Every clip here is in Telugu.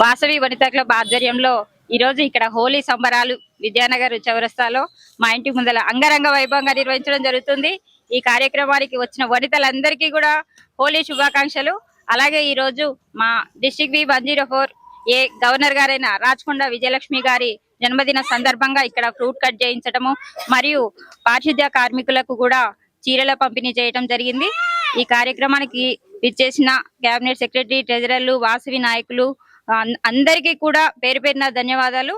వాసవి వనిత క్లబ్ ఆధ్వర్యంలో ఈ రోజు ఇక్కడ హోలీ సంబరాలు విద్యానగర్ చౌరస్తాలో మా ఇంటి ముందల అంగరంగ వైభవంగా నిర్వహించడం జరుగుతుంది. ఈ కార్యక్రమానికి వచ్చిన వనితలందరికీ కూడా హోలీ శుభాకాంక్షలు. అలాగే ఈ రోజు మా district B one zero four A governor గారైన రాచకొండ విజయలక్ష్మి గారి జన్మదిన సందర్భంగా ఇక్కడ ఫ్రూట్ కట్ చేయించడము మరియు పారిశుద్ధ్య కార్మికులకు కూడా చీరల పంపిణీ చేయడం జరిగింది. ఈ కార్యక్రమానికి విచ్చేసిన కేబినెట్ సెక్రటరీ ట్రెజరర్లు వాసవి నాయకులు అందరికీ కూడా పేరు పేరున ధన్యవాదాలు.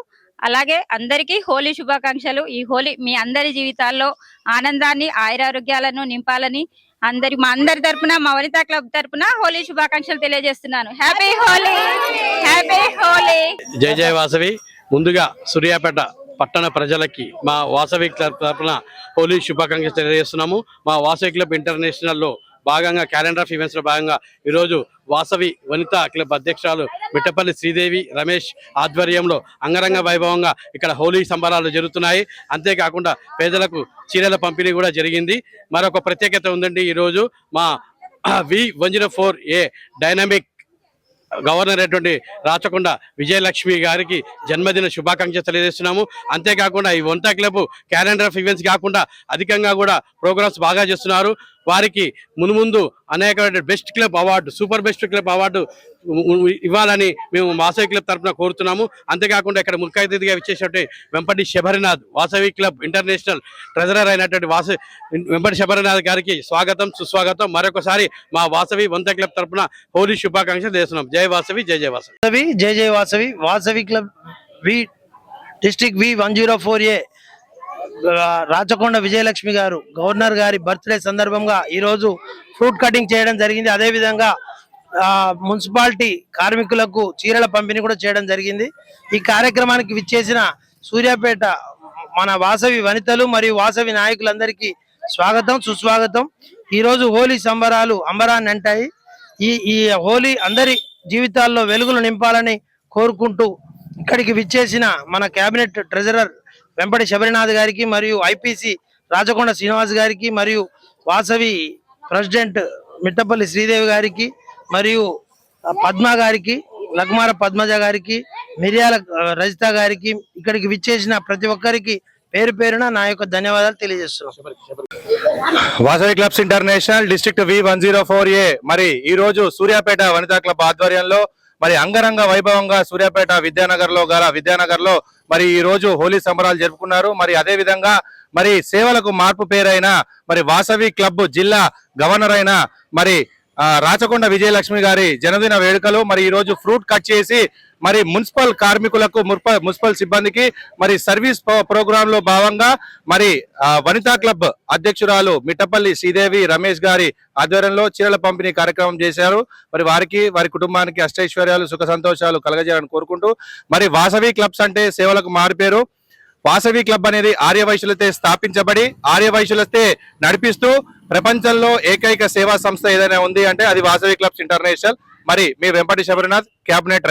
అలాగే అందరికీ హోలీ శుభాకాంక్షలు. ఈ హోలీ మీ అందరి జీవితాల్లో ఆనందాన్ని ఆయురారోగ్యాలను నింపాలని అందరి మా అందరి తరపున మా వనితా క్లబ్ తరపున హోలీ శుభాకాంక్షలు తెలియజేస్తున్నాను. హ్యాపీ హోలీ హ్యాపీ హోలీ జై జయ వాసవి. ముందుగా సూర్యాపేట పట్టణ ప్రజలకి మా వాసవి క్లబ్ తరఫున హోలీ శుభాకాంక్షలు తెలియజేస్తున్నాము. మా వాసవి క్లబ్ ఇంటర్నేషనల్లో భాగంగా క్యాలెండర్ ఆఫ్ ఈవెంట్స్లో భాగంగా ఈరోజు వాసవి వనిత క్లబ్ అధ్యక్షురాలు మిట్టపల్లి శ్రీదేవి రమేష్ ఆధ్వర్యంలో అంగరంగ వైభవంగా ఇక్కడ హోలీ సంబరాలు జరుగుతున్నాయి. అంతేకాకుండా పేదలకు చీరల పంపిణీ కూడా జరిగింది. మరొక ప్రత్యేకత ఉందండి ఈరోజు మా V one zero four A dynamic governor అయినటువంటి రాచకొండ విజయలక్ష్మి గారికి జన్మదిన శుభాకాంక్షలు తెలియజేస్తున్నాము. అంతేకాకుండా ఈ వంట క్లబ్ క్యాలెండర్ ఆఫ్ ఈవెంట్స్ కాకుండా అధికంగా కూడా ప్రోగ్రామ్స్ బాగా చేస్తున్నారు. వారికి మునుముందు అనేకమైన best club award super best club award ఇవ్వాలని మేము వాసవి క్లబ్ తరఫున కోరుతున్నాము. అంతేకాకుండా ఇక్కడ ముఖ్య అతిథిగా Vempati Sabarinath Vasavi club international treasurer అయినటువంటి వాసవి వెంపటి శబరినాథ్ గారికి స్వాగతం సుస్వాగతం. మరొకసారి మా వాసవి వంత క్లబ్ తరఫున హోలీ శుభాకాంక్షలు చేస్తున్నాం జై వాసవి జై జయ వాసవి జై జై Vasavi. Vasavi club V district V one zero four A Rachakonda Vijayalakshmi గారు గవర్నర్ గారి బర్త్డే సందర్భంగా ఈ రోజు ఫ్రూట్ కటింగ్ చేయడం జరిగింది. అదే విధంగా మున్సిపాలిటీ కార్మికులకు చీరల పంపిణీ కూడా చేయడం జరిగింది. ఈ కార్యక్రమానికి విచ్చేసిన సూర్యాపేట మన వాసవి వనితలు మరియు వాసవి నాయకులందరికీ స్వాగతం సుస్వాగతం. ఈ రోజు హోలీ సంబరాలు అంబరాన్ని అంటాయి. ఈ ఈ హోలీ అందరి జీవితాల్లో వెలుగులు నింపాలని కోరుకుంటూ ఇక్కడికి విచ్చేసిన మన కేబినెట్ ట్రెజరర్ వెంపటి శబరినాథ్ గారికి మరియు ఐపీసీ రాజకొండ శ్రీనివాస్ గారికి మరియు వాసవి ప్రెసిడెంట్ మిట్టపల్లి శ్రీదేవి గారికి మరియు పద్మ గారికి లక్మార పద్మజ గారికి మిర్యాల రజిత గారికి ఇక్కడికి విచ్చేసిన ప్రతి ఒక్కరికి పేరు పేరున నా యొక్క ధన్యవాదాలు తెలియజేస్తున్నాను Vasavi clubs international district V one zero four A. మరి ఈ రోజు సూర్యాపేట వనితా క్లబ్ ఆధ్వర్యంలో మరి అంగరంగ వైభవంగా సూర్యాపేట విద్యానగర్లో గల విద్యానగర్లో మరి ఈ రోజు హోలీ సంబరాలు జరుపుకున్నారు. మరి అదే విధంగా మరి సేవలకు మార్పు పేరైన మరి వాసవి క్లబ్ జిల్లా గవర్నర్ అయిన మరి రాచకొండ విజయలక్ష్మి గారి జన్మదిన వేడుకలు మరి ఈ రోజు ఫ్రూట్ కట్ చేసి మరి మున్సిపల్ కార్మికులకు మున్సిపల్ సిబ్బందికి మరి సర్వీస్ ప్రో- ప్రోగ్రామ్లో భాగంగా మరి వనితా క్లబ్ అధ్యక్షురాలు మిట్టపల్లి శ్రీదేవి రమేష్ గారి ఆధ్వర్యంలో చీరల పంపిణీ కార్యక్రమం చేశారు. మరి వారికి వారి కుటుంబానికి అష్టైశ్వర్యాలు సుఖ సంతోషాలు కలగజేయాలని కోరుకుంటూ మరి వాసవి క్లబ్స్ అంటే సేవలకు మారిపేరు. వాసవి క్లబ్ అనేది ఆర్యవైశ్యులతో స్థాపించబడి ఆర్యవైశ్యులతో నడిపిస్తూ ప్రపంచంలో ఏకైక సేవా సంస్థ ఏదైనా ఉంది అంటే అది వాసవి క్లబ్స్ ఇంటర్నేషనల్. మరి మీ వెంపటి శబరినాథ్ క్యాబినెట్